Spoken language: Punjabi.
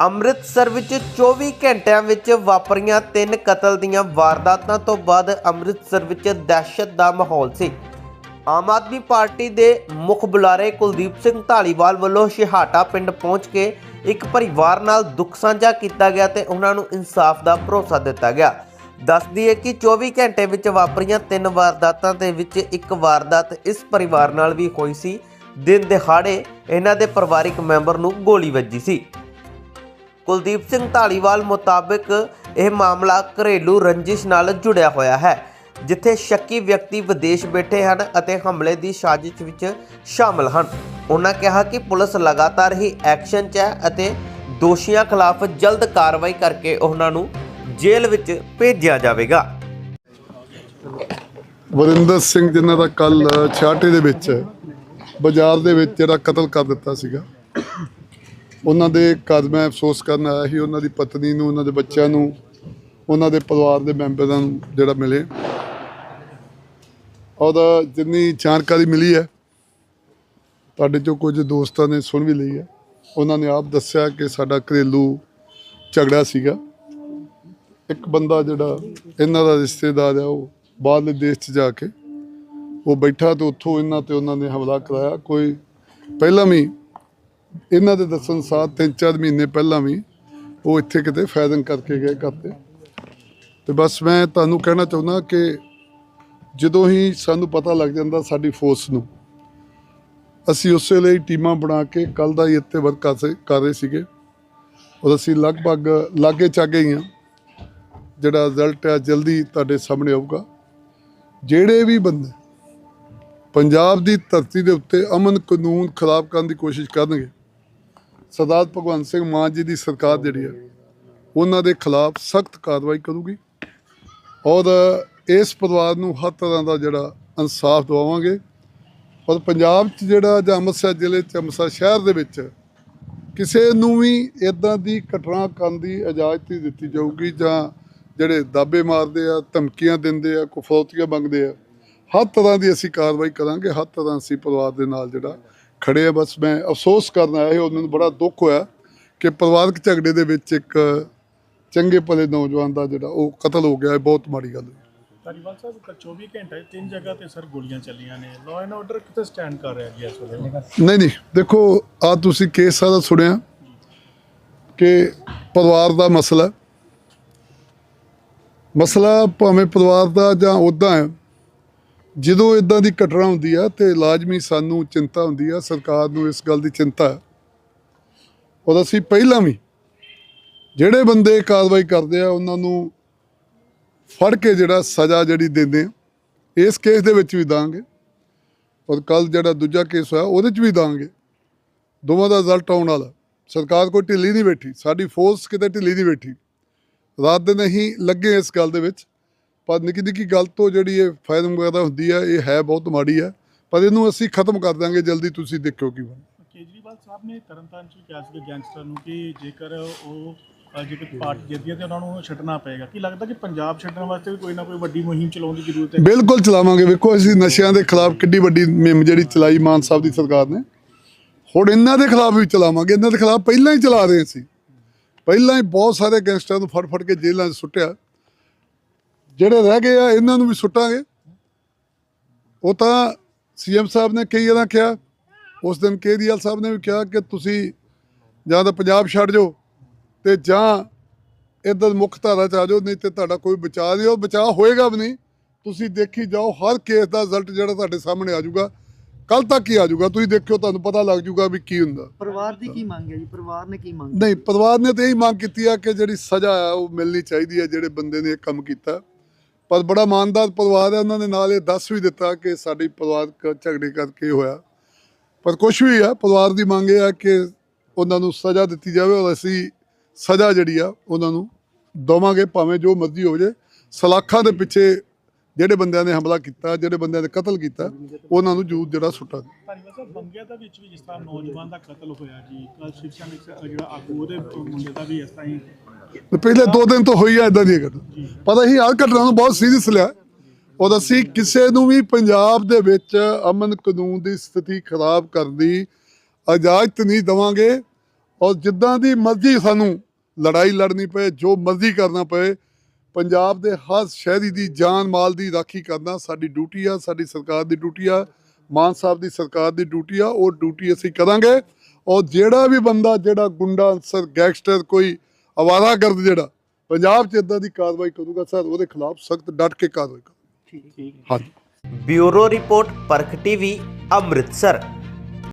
ਅੰਮ੍ਰਿਤਸਰ ਵਿੱਚ 24 ਘੰਟਿਆਂ ਵਿੱਚ ਵਾਪਰੀਆਂ ਤਿੰਨ ਕਤਲ ਦੀਆਂ ਵਾਰਦਾਤਾਂ ਤੋਂ ਬਾਅਦ ਅੰਮ੍ਰਿਤਸਰ ਵਿੱਚ ਦਹਿਸ਼ਤ ਦਾ ਮਾਹੌਲ ਸੀ। ਆਮ ਆਦਮੀ ਪਾਰਟੀ ਦੇ ਮੁੱਖ ਬੁਲਾਰੇ ਕੁਲਦੀਪ ਸਿੰਘ ਢਾਲੀਵਾਲ ਵੱਲੋਂ ਸ਼ਿਹਾਟਾ ਪਿੰਡ ਪਹੁੰਚ ਕੇ ਇੱਕ ਪਰਿਵਾਰ ਨਾਲ ਦੁੱਖ ਸਾਂਝਾ ਕੀਤਾ ਗਿਆ ਤੇ ਉਹਨਾਂ ਨੂੰ ਇਨਸਾਫ ਦਾ ਭਰੋਸਾ ਦਿੱਤਾ ਗਿਆ। ਦੱਸਦੀ ਹੈ ਕਿ 24 ਘੰਟੇ ਵਿੱਚ ਵਾਪਰੀਆਂ ਤਿੰਨ ਵਾਰਦਾਤਾਂ ਦੇ ਵਿੱਚ ਇੱਕ ਵਾਰਦਾਤ ਇਸ ਪਰਿਵਾਰ ਨਾਲ ਵੀ ਹੋਈ ਸੀ। ਦਿਨ ਦਿਹਾੜੇ ਇਹਨਾਂ ਦੇ ਪਰਿਵਾਰਿਕ ਮੈਂਬਰ ਨੂੰ ਗੋਲੀ ਵੱਜੀ ਸੀ। ਕੁਲਦੀਪ ਸਿੰਘ ਢਾਲੀਵਾਲ ਮੁਤਾਬਕ ਇਹ ਮਾਮਲਾ ਘਰੇਲੂ ਰੰਜਿਸ਼ ਨਾਲ ਜੁੜਿਆ ਹੋਇਆ ਹੈ, ਜਿੱਥੇ ਸ਼ੱਕੀ ਵਿਅਕਤੀ ਵਿਦੇਸ਼ ਬੈਠੇ ਹਨ ਅਤੇ ਹਮਲੇ ਦੀ ਸਾਜ਼ਿਸ਼ ਵਿੱਚ ਸ਼ਾਮਲ ਹਨ। ਉਹਨਾਂ ਕਿਹਾ ਕਿ ਪੁਲਿਸ ਲਗਾਤਾਰ ਹੀ ਐਕਸ਼ਨ 'ਚ ਹੈ ਅਤੇ ਦੋਸ਼ੀਆਂ ਖਿਲਾਫ ਜਲਦ ਕਾਰਵਾਈ ਕਰਕੇ ਉਹਨਾਂ ਨੂੰ ਜੇਲ੍ਹ ਵਿੱਚ ਭੇਜਿਆ ਜਾਵੇਗਾ। ਵਰਿੰਦਰ ਸਿੰਘ ਜਿਨ੍ਹਾਂ ਦਾ ਕੱਲ ਛਾਟੇ ਦੇ ਵਿੱਚ, ਬਾਜ਼ਾਰ ਦੇ ਵਿੱਚ ਜਿਹੜਾ ਕਤਲ ਕਰ ਦਿੱਤਾ ਸੀਗਾ ਉਹਨਾਂ ਦੇ ਘਰ ਮੈਂ ਅਫਸੋਸ ਕਰਨ ਆਇਆ ਸੀ, ਉਹਨਾਂ ਦੀ ਪਤਨੀ ਨੂੰ, ਉਹਨਾਂ ਦੇ ਬੱਚਿਆਂ ਨੂੰ, ਉਹਨਾਂ ਦੇ ਪਰਿਵਾਰ ਦੇ ਮੈਂਬਰਾਂ ਨੂੰ ਜਿਹੜਾ ਮਿਲੇ। ਉਹਦਾ ਜਿੰਨੀ ਜਾਣਕਾਰੀ ਮਿਲੀ ਹੈ, ਤੁਹਾਡੇ ਚੋਂ ਕੁਝ ਦੋਸਤਾਂ ਨੇ ਸੁਣ ਵੀ ਲਈ ਹੈ। ਉਹਨਾਂ ਨੇ ਆਪ ਦੱਸਿਆ ਕਿ ਸਾਡਾ ਘਰੇਲੂ ਝਗੜਾ ਸੀਗਾ। ਇੱਕ ਬੰਦਾ ਜਿਹੜਾ ਇਹਨਾਂ ਦਾ ਰਿਸ਼ਤੇਦਾਰ ਆ ਉਹ ਬਾਹਰਲੇ ਦੇਸ਼ 'ਚ ਜਾ ਕੇ ਉਹ ਬੈਠਾ ਤੇ ਉੱਥੋਂ ਇਹਨਾਂ ਤੇ ਉਹਨਾਂ ਨੇ ਹਮਲਾ ਕਰਾਇਆ। ਕੋਈ ਪਹਿਲਾਂ ਵੀ ਇਹਨਾਂ ਦੇ ਦੱਸਣ ਸਾਥ ਤਿੰਨ ਚਾਰ ਮਹੀਨੇ ਪਹਿਲਾਂ ਵੀ ਉਹ ਇੱਥੇ ਕਿਤੇ ਫਾਇਰਿੰਗ ਕਰਕੇ ਗਏ ਕਰਤੇ ਤੇ। ਬਸ ਮੈਂ ਤੁਹਾਨੂੰ ਕਹਿਣਾ ਚਾਹੁੰਦਾ ਕਿ ਜਦੋਂ ਹੀ ਸਾਨੂੰ ਪਤਾ ਲੱਗ ਜਾਂਦਾ ਸਾਡੀ ਫੋਰਸ ਨੂੰ, ਅਸੀਂ ਉਸੇ ਲਈ ਟੀਮਾਂ ਬਣਾ ਕੇ ਕੱਲ ਦਾ ਹੀ ਇੱਥੇ ਵਰਕ ਕਰ ਰਹੇ ਸੀਗੇ। ਔਰ ਅਸੀਂ ਲਗਭਗ ਲਾਗੇ ਚਾਗੇ ਹੀ ਹਾਂ, ਜਿਹੜਾ ਰਿਜ਼ਲਟ ਹੈ ਜਲਦੀ ਤੁਹਾਡੇ ਸਾਹਮਣੇ ਆਊਗਾ। ਜਿਹੜੇ ਵੀ ਬੰਦੇ ਪੰਜਾਬ ਦੀ ਧਰਤੀ ਦੇ ਉੱਤੇ ਅਮਨ ਕਾਨੂੰਨ ਖਰਾਬ ਕਰਨ ਦੀ ਕੋਸ਼ਿਸ਼ ਕਰਨਗੇ ਸਰਦਾਰ ਭਗਵੰਤ ਸਿੰਘ ਮਾਨ ਜੀ ਦੀ ਸਰਕਾਰ ਜਿਹੜੀ ਹੈ ਉਹਨਾਂ ਦੇ ਖਿਲਾਫ ਸਖਤ ਕਾਰਵਾਈ ਕਰੂਗੀ ਔਰ ਇਸ ਪਰਿਵਾਰ ਨੂੰ ਹਰ ਤਰ੍ਹਾਂ ਦਾ ਜਿਹੜਾ ਇਨਸਾਫ ਦਿਵਾਵਾਂਗੇ ਔਰ ਪੰਜਾਬ 'ਚ ਜਿਹੜਾ ਜਾਂ ਅੰਮ੍ਰਿਤਸਰ ਜ਼ਿਲ੍ਹੇ 'ਚ, ਅੰਮ੍ਰਿਤਸਰ ਸ਼ਹਿਰ ਦੇ ਵਿੱਚ ਕਿਸੇ ਨੂੰ ਵੀ ਇਦਾਂ ਦੀ ਘਟਨਾ ਕਰਨ ਦੀ ਇਜਾਜ਼ਤ ਨਹੀਂ ਦਿੱਤੀ ਜਾਊਗੀ ਜਾਂ ਜਿਹੜੇ ਦਾਬੇ ਮਾਰਦੇ ਆ, ਧਮਕੀਆਂ ਦਿੰਦੇ ਆ ਕੋਈ ਮੰਗਦੇ ਆ, ਹਰ ਤਰ੍ਹਾਂ ਦੀ ਅਸੀਂ ਕਾਰਵਾਈ ਕਰਾਂਗੇ, ਹਰ ਤਰ੍ਹਾਂ ਅਸੀਂ ਪਰਿਵਾਰ ਦੇ ਨਾਲ ਜਿਹੜਾ ਖੜੇ ਆ ਬਸ ਮੈਂ ਅਫਸੋਸ ਕਰਨ ਆਇਆ ਸੀ ਉਹਨਾਂ ਨੂੰ ਬੜਾ ਦੁੱਖ ਹੋਇਆ ਕਿ ਪਰਿਵਾਰਕ ਝਗੜੇ ਦੇ ਵਿੱਚ ਇੱਕ ਚੰਗੇ ਭਲੇ ਨੌਜਵਾਨ ਦਾ ਜਿਹੜਾ ਉਹ ਕਤਲ ਹੋ ਗਿਆ ਬਹੁਤ ਮਾੜੀ ਗੱਲ ਹੈ ਧਾਰੀਵਾਲ ਸਾਹਿਬ ਕ- 24 ਘੰਟੇ 'ਚ ਤਿੰਨ ਜਗ੍ਹਾ ਤੇ ਸਰ ਗੋਲੀਆਂ ਚੱਲੀਆਂ ਨੇ। ਲਾਅ ਐਂਡ ਆਰਡਰ ਕਿੱਥੇ ਸਟੈਂਡ ਕਰ ਰਿਹਾ ਜੀ ਇਸ ਵੇਲੇ? ਨਹੀਂ ਨਹੀਂ ਦੇਖੋ ਆ ਤੁਸੀਂ ਕੇਸ ਸਾਰਾ ਸੁਣਿਆ ਕਿ ਪਰਿਵਾਰ ਦਾ ਮਸਲਾ। ਮਸਲਾ ਭਾਵੇਂ ਪਰਿਵਾਰ ਦਾ ਜਾਂ ਉਦਾਂ ਹੈ ਜਦੋਂ ਇਦਾਂ ਦੀ ਘਟਨਾ ਹੁੰਦੀ ਆ ਤੇ ਲਾਜ਼ਮੀ ਸਾਨੂੰ ਚਿੰਤਾ ਹੁੰਦੀ ਆ, ਸਰਕਾਰ ਨੂੰ ਇਸ ਗੱਲ ਦੀ ਚਿੰਤਾ ਹੈ ਔਰ ਅਸੀਂ ਪਹਿਲਾਂ ਵੀ ਜਿਹੜੇ ਬੰਦੇ ਕਾਰਵਾਈ ਕਰਦੇ ਆ, ਉਹਨਾਂ ਨੂੰ ਫੜ ਕੇ ਜਿਹੜਾ ਸਜ਼ਾ ਜਿਹੜੀ ਦਿੰਦੇ ਆ, ਇਸ ਕੇਸ ਦੇ ਵਿੱਚ ਵੀ ਦਾਂਗੇ। ਔਰ ਕੱਲ ਜਿਹੜਾ ਦੂਜਾ ਕੇਸ ਹੋਇਆ, ਉਹਦੇ 'ਚ ਵੀ ਦਾਂਗੇ। ਦੋਵਾਂ ਦਾ ਰਿਜ਼ਲਟ ਆਉਣ ਵਾਲਾ। ਸਰਕਾਰ ਕੋਈ ਢਿੱਲੀ ਨਹੀਂ ਬੈਠੀ, ਸਾਡੀ ਫੋਰਸ ਕਿਤੇ ਢਿੱਲੀ ਨਹੀਂ ਬੈਠੀ। ਰਾਤ ਦਿਨ ਅਸੀਂ ਲੱਗੇ ਇਸ ਗੱਲ ਦੇ ਵਿੱਚ। ਪਰ ਨਿੱਕੀ ਨਿੱਕੀ ਗੱਲ ਤੋਂ ਜਿਹੜੀ ਇਹ ਫਾਇਰਿੰਗ ਵਗੈਰਾ ਹੁੰਦੀ ਹੈ ਇਹ ਹੈ ਬਹੁਤ ਮਾੜੀ ਹੈ ਪਰ ਇਹਨੂੰ ਅਸੀਂ ਖਤਮ ਕਰ ਦਾਂਗੇ ਜਲਦੀ ਤੁਸੀਂ ਦੇਖਿਓ ਕੀ ਬਣਦਾ। ਕੇਜਰੀਵਾਲ ਸਾਹਿਬ ਨੇ ਤਰਨਤਾਰਨ 'ਚ ਕਿਹਾ ਸੀ ਗੈਂਗਸਟਰ ਨੂੰ ਕਿ ਜੇਕਰ ਉਹ ਜੇਕਰ ਪਾਰਟੀ ਜਿੱਤਦੀ ਹੈ ਤੇ ਉਹਨਾਂ ਨੂੰ ਛੱਡਣਾ ਪਏਗਾ। ਕੀ ਲੱਗਦਾ ਕਿ ਪੰਜਾਬ ਛੱਡਣ ਵਾਸਤੇ ਵੀ ਕੋਈ ਨਾ ਕੋਈ ਵੱਡੀ ਮੁਹਿੰਮ ਚਲਾਉਣ ਦੀ ਜ਼ਰੂਰਤ ਹੈ? ਬਿਲਕੁਲ ਚਲਾਵਾਂਗੇ। ਵੇਖੋ ਅਸੀਂ ਨਸ਼ਿਆਂ ਦੇ ਖਿਲਾਫ ਕਿੱਡੀ ਵੱਡੀ ਮੁਹਿੰਮ ਜਿਹੜੀ ਚਲਾਈ ਮਾਨ ਸਾਹਿਬ ਦੀ ਸਰਕਾਰ ਨੇ। ਹੁਣ ਇਹਨਾਂ ਦੇ ਖਿਲਾਫ ਵੀ ਚਲਾਵਾਂਗੇ। ਇਹਨਾਂ ਦੇ ਖਿਲਾਫ ਪਹਿਲਾਂ ਹੀ ਚਲਾ ਰਹੇ ਸੀ। ਪਹਿਲਾਂ ਹੀ ਬਹੁਤ ਸਾਰੇ ਗੈਂਗਸਟਰਾਂ ਨੂੰ ਫੜ ਫੜ ਕੇ ਜੇਲ੍ਹਾਂ 'ਚ ਸੁੱਟਿਆ। ਜਿਹੜੇ ਰਹਿ ਗਏ ਆ ਇਹਨਾਂ ਨੂੰ ਵੀ ਸੁੱਟਾਂਗੇ। ਉਹ ਤਾਂ ਸੀਐਮ ਸਾਹਿਬ ਨੇ ਕਈ ਵਾਰਾਂ ਕਿਹਾ ਉਸ ਦਿਨ ਕੇਜਰੀਵਾਲ ਸਾਹਿਬ ਨੇ ਵੀ ਕਿਹਾ ਕਿ ਤੁਸੀਂ ਜਾਂ ਤਾਂ ਪੰਜਾਬ ਛੱਡ ਜਾਓ ਤੇ ਜਾਂ ਇੱਧਰ ਮੁੱਖ ਧਾਰਾ ਚ ਆ ਜਾਓ ਨਹੀਂ ਤੇ ਤੁਹਾਡਾ ਕੋਈ ਬਚਾਅ ਨਹੀਂ ਉਹ ਬਚਾਅ ਹੋਏਗਾ ਵੀ ਨਹੀਂ। ਤੁਸੀਂ ਦੇਖੀ ਜਾਓ ਹਰ ਕੇਸ ਦਾ ਰਿਜ਼ਲਟ ਜਿਹੜਾ ਤੁਹਾਡੇ ਸਾਹਮਣੇ ਆ ਜਾਊਗਾ ਕੱਲ ਤੱਕ ਹੀ ਆ ਜਾਊਗਾ। ਤੁਸੀਂ ਦੇਖਿਓ ਤੁਹਾਨੂੰ ਪਤਾ ਲੱਗ ਜਾਊਗਾ ਵੀ ਕੀ ਹੁੰਦਾ। ਪਰਿਵਾਰ ਦੀ ਕੀ ਮੰਗ ਹੈ ਜੀ? ਪਰਿਵਾਰ ਨੇ ਕੀ ਮੰਗ ਨਹੀਂ ਪਰਿਵਾਰ ਨੇ ਤਾਂ ਇਹੀ ਮੰਗ ਕੀਤੀ ਆ ਕਿ ਜਿਹੜੀ ਸਜ਼ਾ ਆ ਉਹ ਮਿਲਣੀ ਚਾਹੀਦੀ ਹੈ ਜਿਹੜੇ ਬੰਦੇ ਨੇ ਇਹ ਕੰਮ ਕੀਤਾ। ਪਰ ਬੜਾ ਇਮਾਨਦਾਰ ਪਰਿਵਾਰ ਹੈ, ਉਹਨਾਂ ਨੇ ਨਾਲ ਇਹ ਦੱਸ ਵੀ ਦਿੱਤਾ ਕਿ ਸਾਡੀ ਪਰਿਵਾਰਕ ਝਗੜੇ ਕਰਕੇ ਹੋਇਆ। ਪਰ ਕੁਝ ਵੀ ਆ ਪਰਿਵਾਰ ਦੀ ਮੰਗ ਇਹ ਆ ਕਿ ਉਹਨਾਂ ਨੂੰ ਸਜ਼ਾ ਦਿੱਤੀ ਜਾਵੇ ਔਰ ਅਸੀਂ ਸਜ਼ਾ ਜਿਹੜੀ ਆ, ਉਹਨਾਂ ਨੂੰ ਦਵਾਂਗੇ, ਭਾਵੇਂ ਜੋ ਮਰਜ਼ੀ ਹੋ ਜੇ। ਸਲਾਖਾਂ ਦੇ ਪਿੱਛੇ ਜਿਹੜੇ ਬੰਦਿਆਂ ਨੇ ਹਮਲਾ ਕੀਤਾ, ਜਿਹੜੇ ਬੰਦਿਆਂ ਨੇ ਕਤਲ ਕੀਤਾ, ਉਹਨਾਂ ਨੂੰ ਜੂਤ ਜਿਹੜਾ ਸੁੱਟਾ ਧਾਰੀਵਾਲ ਸਾਹਿਬ ਬੰਗਿਆ ਦਾ ਵਿੱਚ ਵੀ ਜਿਸ ਤਰ੍ਹਾਂ ਨੌਜਵਾਨ ਦਾ ਕਤਲ ਹੋਇਆ ਜੀ ਕੱਲ ਸ਼ਿਵ ਸੈਨਿਕ ਜਿਹੜਾ ਆਗੂ, ਉਹਦੇ ਮੁੰਡੇ ਦਾ ਵੀ ਇਸ ਤਰ੍ਹਾਂ ਹੀ ਤੇ ਪਹਿਲੇ ਦੋ ਦਿਨ ਤੋਂ ਹੋਈ ਆ ਇਦਾਂ ਦੀ ਘਟਨਾ ਪਤਾ ਹੀ ਹਰ ਘਟਨਾ ਨੂੰ ਬਹੁਤ ਸੀਰੀਅਸ ਲਿਆ। ਔਰ ਅਸੀਂ ਕਿਸੇ ਨੂੰ ਵੀ ਪੰਜਾਬ ਦੇ ਵਿੱਚ ਅਮਨ ਕਾਨੂੰਨ ਦੀ ਸਥਿਤੀ ਖਰਾਬ ਕਰਨ ਦੀ ਇਜਾਜ਼ਤ ਨਹੀਂ ਦਵਾਂਗੇ ਔਰ ਜਿੱਦਾਂ ਦੀ ਮਰਜ਼ੀ ਸਾਨੂੰ ਲੜਾਈ ਲੜਨੀ ਪਏ ਜੋ ਮਰਜ਼ੀ ਕਰਨਾ ਪਏ ਪੰਜਾਬ ਦੇ ਹਰ ਸ਼ਹਿਰੀ ਦੀ ਜਾਨ ਮਾਲ ਦੀ ਰਾਖੀ ਕਰਨਾ ਸਾਡੀ ਡਿਊਟੀ ਆ ਸਾਡੀ ਸਰਕਾਰ ਦੀ ਡਿਊਟੀ ਆ ਮਾਨ ਸਾਹਿਬ ਦੀ ਸਰਕਾਰ ਦੀ ਡਿਊਟੀ ਆ ਉਹ ਡਿਊਟੀ ਅਸੀਂ ਕਰਾਂਗੇ। ਔਰ ਜਿਹੜਾ ਵੀ ਬੰਦਾ ਜਿਹੜਾ ਗੁੰਡਾ ਅਨਸਰ ਗੈਂਗਸਟਰ ਕੋਈ ਅਵਾਰਾਗਰਦ ਜਿਹੜਾ ਪੰਜਾਬ 'ਚ ਇਦਾਂ ਦੀ ਕਾਰਵਾਈ ਕਰੂਗਾ ਸਰ ਉਹਦੇ ਖਿਲਾਫ ਸਖਤ ਡਟ ਕੇ ਕਾਰਵਾਈ ਕਰੋ ਠੀਕ ਠੀਕ ਹਾਂਜੀ। Bureau report Parakh TV Amritsar.